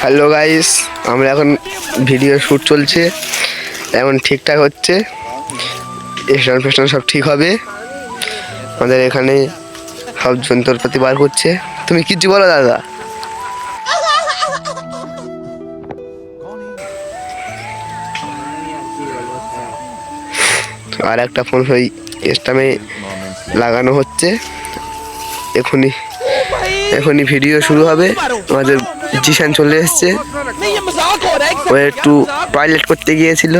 Hello guys আমরা এখন video shoot চলছে। এখন ঠিকঠাক হচ্ছে। স্টান ফেস্টান সব ঠিক হবে। আমাদের এখানে সব যন্ত্রপাতি বার করছে তুমি কিছু বলো, দাদা? আর একটা ফোন ওই স্টামে লাগানো হচ্ছে। এখনই এখনই ভিডিও শুরু হবে। আমাদের জিশান চলে এসছে। ও একটু টয়লেট করতে গিয়েছিল।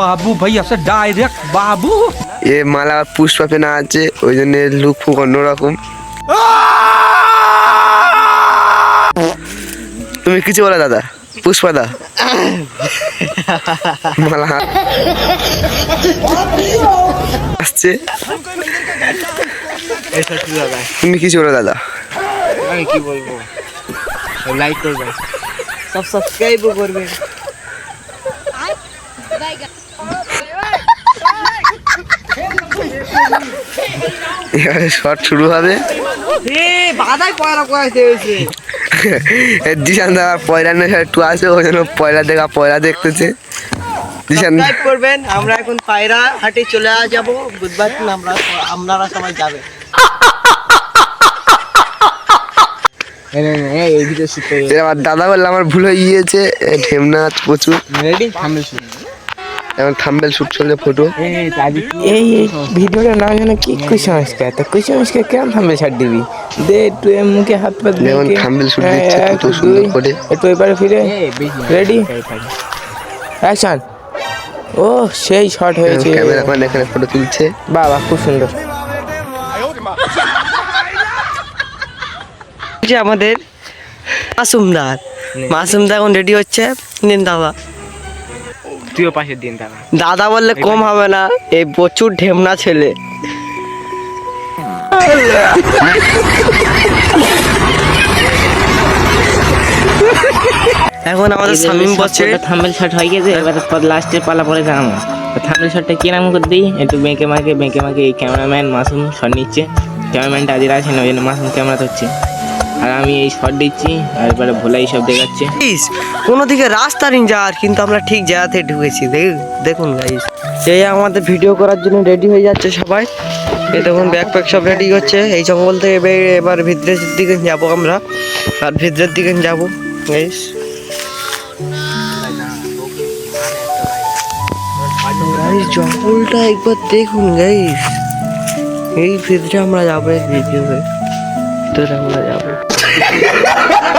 বাবু ভাই আসে ডাইরেক্ট বাবু। এ মালা পুষ্পা পেনা আছে ওই জন্য লুক ফুক অন্যরকম। তুমি কিছু বলো দাদা পুষ্পা দা। মালা আসছে। তুমি কিছু বলো দাদা। আমি কি বলব? লাইক করবেন সব সাবস্ক্রাইবও করবেন এবারে শর্ট শুরু হবে। দিশান দা পয়লা নেশা একটু আছে ওই জন্য পয়লা দেখা পয়লা দেখতেছে। দিশান করবেন আমরা এখন পায়রা হাটে চলে যাব। বুধবার দিন আমরা আপনারা সবাই যাবেন এই ভিডিও শুট করে এ আমার দাদা বললে আমার ভুল হয়ে গিয়েছে এ ঢেমনা আছে প্রচুর এখন থাম্বেল শুট চলছে ফটো এই ভিডিওটার নাম যেন কি কুসংস্কার তা কুসংস্কার কেমন থামবে ছাড় দিবি? দে একটু এর মুখে হাত পা যেমন shoot হ্যাঁ, দিচ্ছে কত সুন্দর করে। একটু এবারে ফিরে। রেডি অ্যাকশন ও সেই শট হয়েছে। ক্যামেরাম্যান এখানে ফটো তুলছে। বাবা খুব সুন্দর। যে আমাদের মাসুমদার। মাসুমদা এখন রেডি হচ্ছে নিন দাদা তুইও পাশের দিন দাঁড়া দাদা বললে কম হবে না এই প্রচুর ঢেমনা ছেলে। এখন আমাদের শামিম বসছে থাম্বেল শট হয়ে গেছে এবার লাস্টের পালা পরে জানাব। থামেল শটটা কি নাম করে দিই? একটু বেঁকে মাকে বেঁকে মাকে এই ক্যামেরাম্যান মাসুম শট নিচ্ছে। ক্যামেরাম্যানটা আজকে আছে না ওই জন্য মাসুম ক্যামেরা হচ্ছে আর আমি এই শট দিচ্ছি, আর এবারে ভোলাই সব দেখাচ্ছে। গাইস কোনো দিকে রাস্তা নেই যাওয়ার, কিন্তু আমরা ঠিক জায়গাতে ঢুকেছি। দেখ- দেখুন গাইস এই আমাদের ভিডিও করার জন্য রেডি হয়ে যাচ্ছে সবাই। এই দেখুন ব্যাগ প্যাক সব রেডি হচ্ছে। এই জঙ্গল থেকে এবার- ভিতরের দিকে যাব আমরা। আর ভিতরের দিকে যাব গাইস জঙ্গলটা একবার দেখুন গাইস এই ভিতরে আমরা যাব, এই তোর আমরা